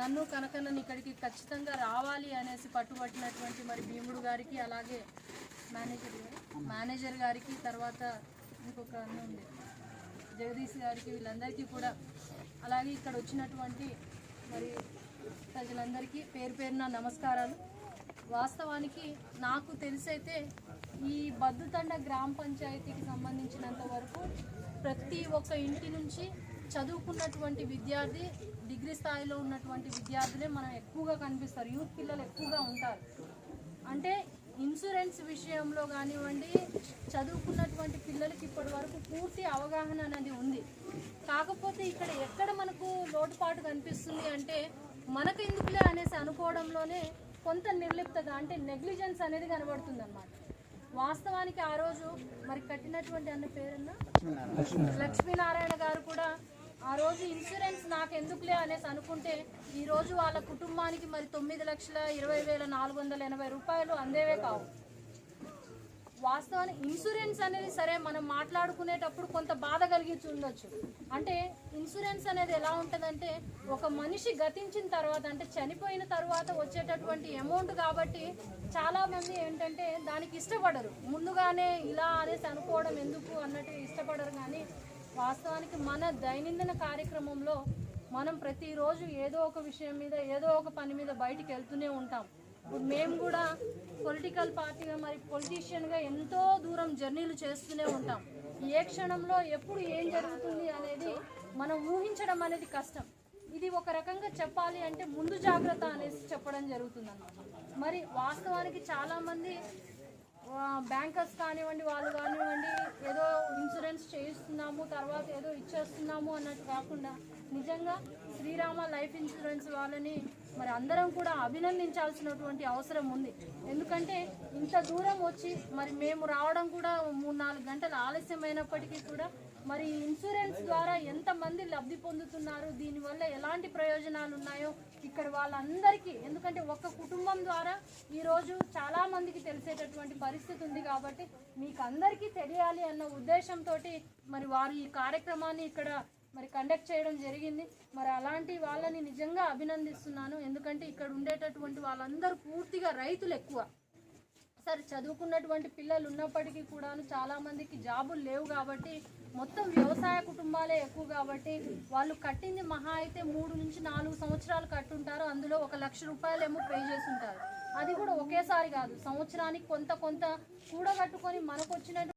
నన్ను కనకన్నను ఇక్కడికి ఖచ్చితంగా రావాలి అనేసి పట్టుబట్టినటువంటి మరి భీముడు గారికి అలాగే మేనేజర్ మేనేజర్ గారికి తర్వాత ఇంకొక అన్న ఉంది. జగదీష్ గారికి వీళ్ళందరికీ కూడా. అలాగే ఇక్కడ వచ్చినటువంటి మరి ప్రజలందరికీ పేరు పేరున నమస్కారాలు. వాస్తవానికి నాకు తెలిసైతే ఈ బద్దుతండ గ్రామ పంచాయతీకి సంబంధించినంత వరకు ప్రతి ఒక్క ఇంటి నుంచి చదువుకున్నటువంటి విద్యార్థి డిగ్రీ స్థాయిలో ఉన్నటువంటి విద్యార్థులే మనం ఎక్కువగా కనిపిస్తారు. యూత్ పిల్లలు ఎక్కువగా ఉంటారు. అంటే ఇన్సూరెన్స్ విషయంలో కానివ్వండి చదువుకున్నటువంటి పిల్లలకి ఇప్పటి వరకు పూర్తి అవగాహన అనేది ఉంది. కాకపోతే ఇక్కడ ఎక్కడ మనకు లోటుపాటు కనిపిస్తుంది అంటే మనకు ఎందుకులే అనేసి అనుకోవడంలోనే కొంత నిర్లిప్తత అంటే నెగ్లిజెన్స్ అనేది కనబడుతుంది అనమాట వాస్తవానికి ఆ రోజు మరి కట్టినటువంటి అన్న పేరున్నా? లక్ష్మీనారాయణ గారు కూడా ఆ రోజు ఇన్సూరెన్స్ నాకు ఎందుకులే అనేసి అనుకుంటే ఈ రోజు వాళ్ళ కుటుంబానికి మరి తొమ్మిది లక్షల ఇరవై వేల నాలుగు వందల ఎనభై రూపాయలు అందేవే కావు. వాస్తవానికి ఇన్సూరెన్స్ అనేది సరే మనం మాట్లాడుకునేటప్పుడు కొంత బాధ కలిగించి ఉండొచ్చు. అంటే ఇన్సూరెన్స్ అనేది ఎలా ఉంటుందంటే ఒక మనిషి గతించిన తర్వాత అంటే చనిపోయిన తర్వాత వచ్చేటటువంటి అమౌంట్ కాబట్టి చాలామంది ఏంటంటే దానికి ఇష్టపడరు. ముందుగానే ఇలా అనేసి అనుకోవడం ఎందుకు అన్నట్టు ఇష్టపడరు కానీ వాస్తవానికి మన దైనందిన కార్యక్రమంలో మనం ప్రతిరోజు ఏదో ఒక విషయం మీద ఏదో ఒక పని మీద బయటికి వెళ్తూనే ఉంటాం. ఇప్పుడు మేము కూడా పొలిటికల్ పార్టీగా మరి పొలిటీషియన్గా ఎంతో దూరం జర్నీలు చేస్తూనే ఉంటాం. ఏ క్షణంలో ఎప్పుడు ఏం జరుగుతుంది అనేది మనం ఊహించడం అనేది కష్టం. ఇది ఒక రకంగా చెప్పాలి అంటే ముందు జాగ్రత్త అనేసి చెప్పడం జరుగుతుంది మరి వాస్తవానికి చాలామంది బ్యాంకర్స్ కానివ్వండి వాళ్ళు కానివ్వండి చేయిస్తున్నాము తర్వాత ఏదో ఇచ్చేస్తున్నాము అన్నట్టు కాకుండా నిజంగా శ్రీరామ లైఫ్ ఇన్సూరెన్స్ వాళ్ళని మరి అందరం కూడా అభినందించాల్సినటువంటి అవసరం ఉంది. ఎందుకంటే ఇంత దూరం వచ్చి మరి మేము రావడం కూడా మూడు నాలుగు గంటలు ఆలస్యమైనప్పటికీ కూడా మరి ఇన్సూరెన్స్ ద్వారా ఎంతమంది లబ్ధి పొందుతున్నారు దీనివల్ల ఎలాంటి ప్రయోజనాలు ఉన్నాయో ఇక్కడ వాళ్ళందరికీ ఎందుకంటే ఒక్క కుటుంబం ద్వారా ఈరోజు చాలా మందికి తెలిసేటటువంటి పరిస్థితి ఉంది కాబట్టి మీకు అందరికీ తెలియాలి అన్న ఉద్దేశంతో మరి వారు ఈ కార్యక్రమాన్ని ఇక్కడ మరి కండక్ట్ చేయడం జరిగింది. మరి అలాంటి వాళ్ళని నిజంగా అభినందిస్తున్నాను. ఎందుకంటే ఇక్కడ ఉండేటటువంటి వాళ్ళందరూ పూర్తిగా రైతులు ఎక్కువ. సరే చదువుకున్నటువంటి పిల్లలు ఉన్నప్పటికీ కూడాను చాలామందికి జాబులు లేవు కాబట్టి మొత్తం వ్యవసాయ కుటుంబాలే ఎక్కువ కాబట్టి వాళ్ళు కట్టింది మహా అయితే మూడు నుంచి నాలుగు సంవత్సరాలు కట్టుంటారు. అందులో ఒక లక్ష రూపాయలు ఏమో పే చేస్తుంటారు. అది కూడా ఒకేసారి కాదు. సంవత్సరానికి కొంత కొంత కూడగట్టుకొని మనకు వచ్చినటువంటి